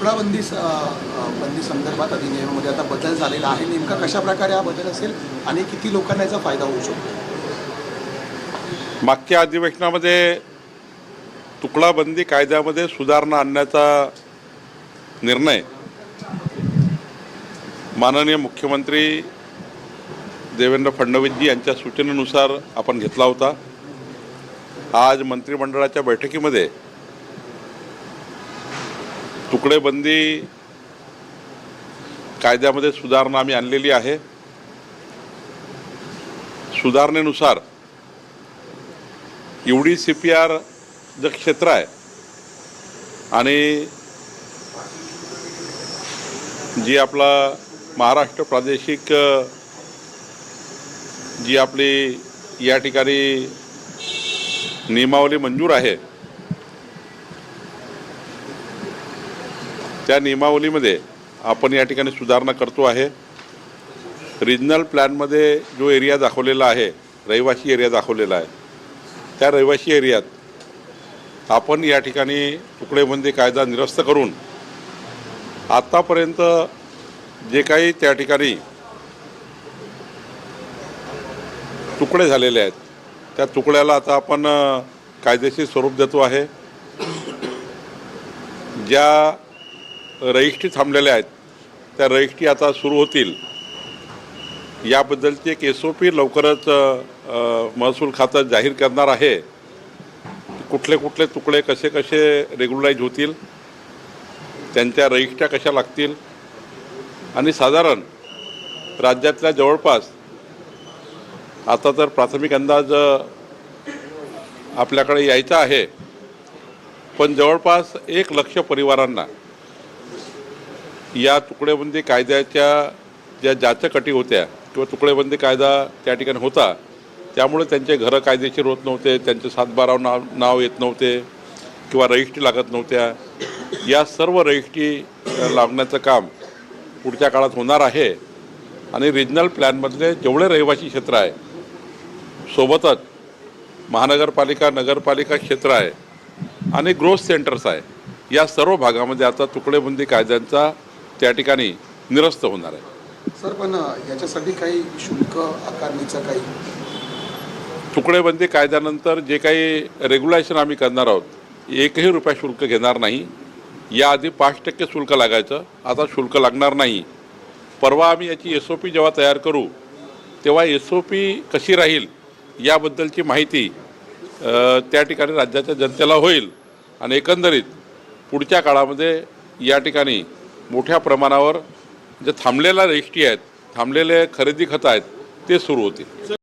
तुकडाबंदी बंदी संदर्भात अधिनियमामध्ये आता बदल झालेला आहे. नेमका कशा प्रकारे हा बदल असेल आणि किती लोकांना याचा फायदा होऊ शकतो? मागच्या अधिवेशनामध्ये तुकडाबंदी कायद्यामध्ये सुधारणा आणण्याचा निर्णय माननीय मुख्यमंत्री देवेंद्र फडणवीसजी यांच्या सूचनेनुसार आपण घेतला होता. आज मंत्रिमंडळाच्या बैठकीमध्ये तुकडेबंदी कायद्यामध्ये सुधारणा आम्ही आणलेली आहे. सुधारणेनुसार एवढी सी पी आर जे क्षेत्र आहे आणि जी आपला महाराष्ट्र प्रादेशिक जी आपली या ठिकाणी नियमावली मंजूर आहे त्या नियमावलीमध्ये आपण या ठिकाणी सुधारणा करतो आहे. रिजनल प्लॅनमध्ये जो एरिया दाखवलेला आहे रहिवासी एरिया दाखवलेला आहे त्या रहिवासी एरियात आपण या ठिकाणी तुकडेबंदी कायदा निरस्त करून आत्तापर्यंत जे काही त्या ठिकाणी तुकडे झालेले आहेत त्या तुकड्याला आता आपण कायदेशीर स्वरूप देतो आहे. ज्या रजिस्ट्री थांबलेल्या आहेत. त्या रजिस्ट्री आता सुरू होतील. याबद्दलची एक एस ओ पी लवकरच महसूल खातं जाहीर करणार आहे. कुठले कुठले तुकडे कसे कसे रेग्युलराईज होतील त्यांच्या रजिस्ट्र्या कशा लागतील? आणि साधारण राज्यातल्या जवळपास आता तर प्राथमिक अंदाज आपल्याकडे यायचा आहे. पण जवळपास एक लक्ष परिवारांना या तुकडेबंदी कायद्याच्या ज्या जाचक अटी होत्या किंवा तुकडेबंदी कायदा त्या ठिकाणी होता त्यामुळे त्यांचे घरं कायदेशीर होत नव्हते त्यांचे सातबाराव नाव नाव येत नव्हते किंवा रजिस्ट्री लागत नव्हत्या. या सर्व रजिस्ट्री लावण्याचं काम पुढच्या काळात होणार आहे. आणि रिजनल प्लॅनमधले जेवढे रहिवासी क्षेत्र आहे सोबतच महानगरपालिका नगरपालिका क्षेत्र आहे आणि ग्रोथ सेंटर्स आहे. या सर्व भागामध्ये आता तुकडेबंदी कायद्यांचा त्या ठिकाणी निरस्त होणार आहे. सर पण याच्यासाठी काही शुल्क आकारणीचं काही? तुकडेबंदी कायद्यानंतर जे काही रेग्युलेशन आम्ही करणार आहोत एकही रुपया शुल्क घेणार नाही. याआधी पाच टक्के शुल्क लागायचं आता शुल्क लागणार नाही. परवा आम्ही याची एस ओ पी जेव्हा तयार करू तेव्हा एस ओ पी कशी राहील याबद्दलची माहिती त्या ठिकाणी राज्याच्या जनतेला होईल. आणि एकंदरीत पुढच्या काळामध्ये या ठिकाणी मोठ्या प्रमाणावर जे थांबलेल्या रेष्टी आहेत थांबलेले खरेदी खतं आहेत ते सुरू होतील.